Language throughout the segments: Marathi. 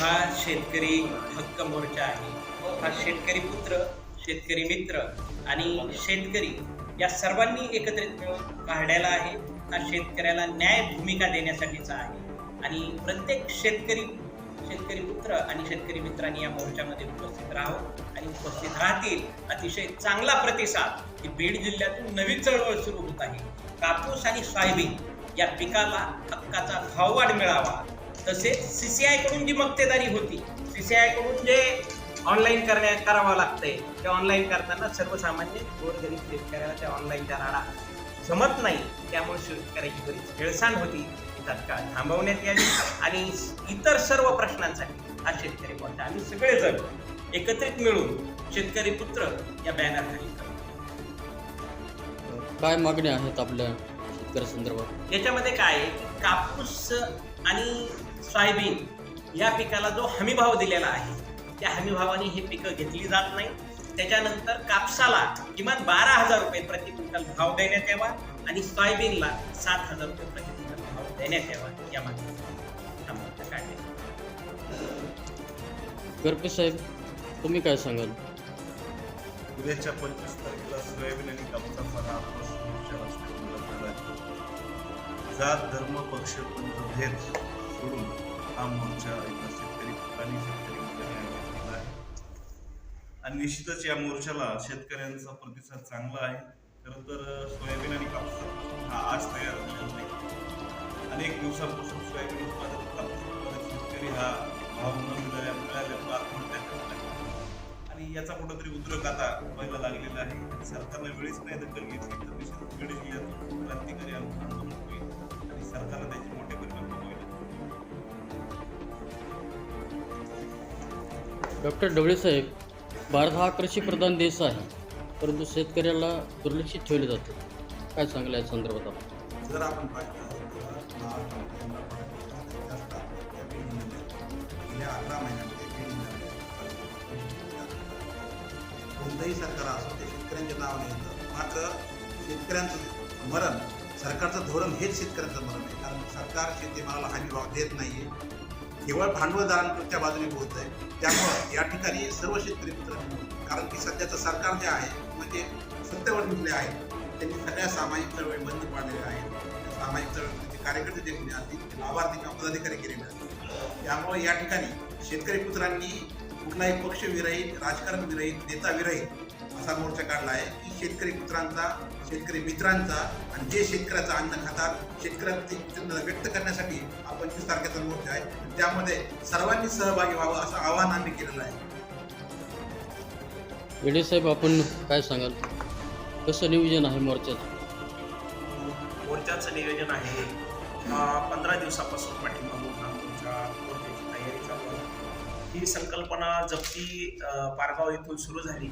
हा शेतकरी हक्क मोर्चा आहे. हा शेतकरी पुत्र शेतकरी मित्र आणि शेतकरी या सर्वांनी एकत्रित मिळून काढायला आहे. हा शेतकऱ्याला न्याय भूमिका देण्यासाठीचा आहे. आणि प्रत्येक शेतकरी शेतकरी पुत्र आणि शेतकरी मित्रांनी या मोर्चामध्ये उपस्थित राहावं आणि उपस्थित राहतील. अतिशय चांगला प्रतिसाद ही बीड जिल्ह्यातून नवीन चळवळ सुरू होत आहे. कापूस आणि सोयाबीन या पिकाला हक्काचा भाववाढ मिळावा. तसेच सीसीआयकडून जी मक्तेदारी होती सीसीआयकडून जे ऑनलाईन करण्या करावं लागतंय ते ऑनलाईन करताना सर्वसामान्य गोरगरीब शेतकऱ्याला त्या ऑनलाईनचा राडा जमत नाही. त्यामुळे शेतकऱ्याची बरीच हेळसांड होती. ती तात्काळ थांबवण्यात यावी आणि इतर सर्व प्रश्नांसाठी हा शेतकरी मोर्चा आम्ही सगळेजण एकत्रित मिळून शेतकरी पुत्र या बॅनर खाली करू. काय मागण्या आहेत आपल्या शेतकऱ्या संदर्भात? याच्यामध्ये काय कापूस आणि सोयाबीन या पिकाला जो हमी भाव दिलेला आहे त्या हमी भावाने ही पिकं घेतली जात नाही. त्याच्यानंतर कापसाला किमान बारा हजार रुपये प्रति क्विंटल भाव देण्यात यावा आणि सोयाबीनला सात हजार रुपये प्रति क्विंटल भाव देण्यात यावा या आहे. गरपे साहेब तुम्ही काय सांगाल? उद्याच्या पंचवीस तारखेला सोयाबीन आणि कापसाचा हा जात धर्म पक्ष पंथ भेद. सोडून हा मोर्चा एका शेतकरी आणि शेतकरी मंडळाने आयोजित केला आहे. आणि निश्चितच या मोर्चाला शेतकऱ्यांचा प्रतिसाद चांगला आहे. खरं तर सोयाबीन आणि कापूस हा आज तयार झालेला नाही. अनेक दिवसांपासून सोयाबीन उत्पादक कापूस उत्पादक शेतकरी हा भाव न मिळाल्या मिळाल्यामुळे आत्महत्या करत आहे. आणि याचा कुठंतरी उद्रेक आता व्हायला लागलेला आहे. सरकारने वेळीच नाही दखल घेतली तर निश्चित बीड जिल्ह्यात क्रांतिकारी आंदोलन होईल. आणि सरकारला त्याचे मोठे परिणाम डॉक्टर ढवळे साहेब भारत हा कृषीप्रधान देश आहे परंतु शेतकऱ्याला दुर्लक्षित ठेवले जाते. काय सांगलं या संदर्भात आपण? जर आपण कोणतंही सरकार असो ते शेतकऱ्यांच्या नावाने येतं. मात्र शेतकऱ्यांचं मरण सरकारचं धोरण हेच शेतकऱ्यांचं मरण आहे. कारण सरकार शेतीमालाला हमी भाव देत नाही आहे केवळ भांडवलदारांच्या बाजूने बोलत आहे. त्यामुळं या ठिकाणी सर्व शेतकरी मित्र कारण की सध्याचं सरकार जे आहे म्हणजे सत्तेवर निघले आहे त्यांनी सगळ्या सामाजिक चळवळी बंद पाडलेल्या आहेत. सामाजिक चळवळीचे म्हणजे कार्यकर्ते देखील असतील ते लाभार्थी किंवा पदाधिकारी केलेले असतील त्यामुळे या ठिकाणी शेतकरी पुत्रांनी कुठलाही पक्षविरहित राजकारण विरहित नेता विरहित असा मोर्चा काढला आहे की शेतकरी पुत्रांचा शेतकरी मित्रांचा आणि जे शेतकऱ्याचा अन्न खातात शेतकऱ्यांची व्यक्त करण्यासाठी हा पंचवीस तारखेचा मोर्चा आहे. त्यामध्ये सर्वांनी सहभागी व्हावं असं आवाहन आम्ही केलेलं आहे. येडे साहेब आपण काय सांगाल? कसं नियोजन आहे मोर्चाचं? मोर्चाचं नियोजन आहे. पंधरा दिवसापासून पाठीमागून हा मोर्चा ही संकल्पना जप्ती पारगाव येथून सुरू झाली.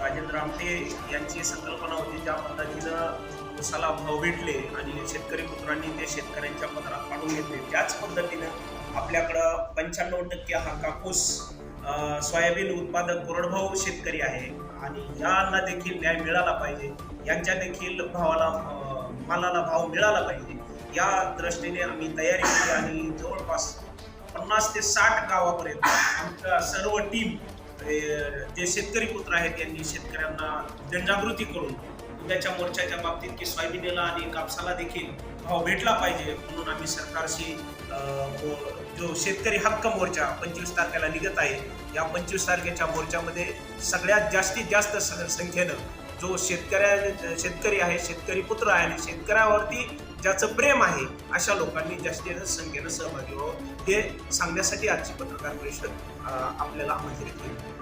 राजेंद्र आमटे यांची संकल्पना होती ज्या पद्धतीनं उसाला भाव भेटले आणि शेतकरी पुत्रांनी ते शेतकऱ्यांच्या पदरात काढून घेतले. त्याच पद्धतीनं आपल्याकडं पंच्याण्णव टक्के हा कापूस सोयाबीन उत्पादक कोरडभाऊ शेतकरी आहे आणि यांना देखील न्याय मिळाला पाहिजे. यांच्या देखील भावाला मालाला भाव मिळाला पाहिजे. या दृष्टीने आम्ही तयारी केली आणि जवळपास पन्नास ते साठ गावापर्यंत आमच्या सर्व टीम जे शेतकरी पुत्र आहेत त्यांनी शेतकऱ्यांना जनजागृती करून उद्याच्या मोर्चाच्या बाबतीत की सोयाबीनला आणि कापसाला देखील भाव भेटला पाहिजे म्हणून आम्ही सरकारशी जो शेतकरी हक्क मोर्चा पंचवीस तारखेला निघत आहे या पंचवीस तारखेच्या मोर्चामध्ये सगळ्यात जास्तीत जास्त संख्येनं जो शेतकऱ्या शेतकरी आहे शेतकरी पुत्र आहे आणि शेतकऱ्यावरती ज्याचं प्रेम आहे अशा लोकांनी जास्तीत जास्त संख्येनं सहभागी व्हावं हे सांगण्यासाठी आजची पत्रकार परिषद आपल्याला आमंत्रित केली.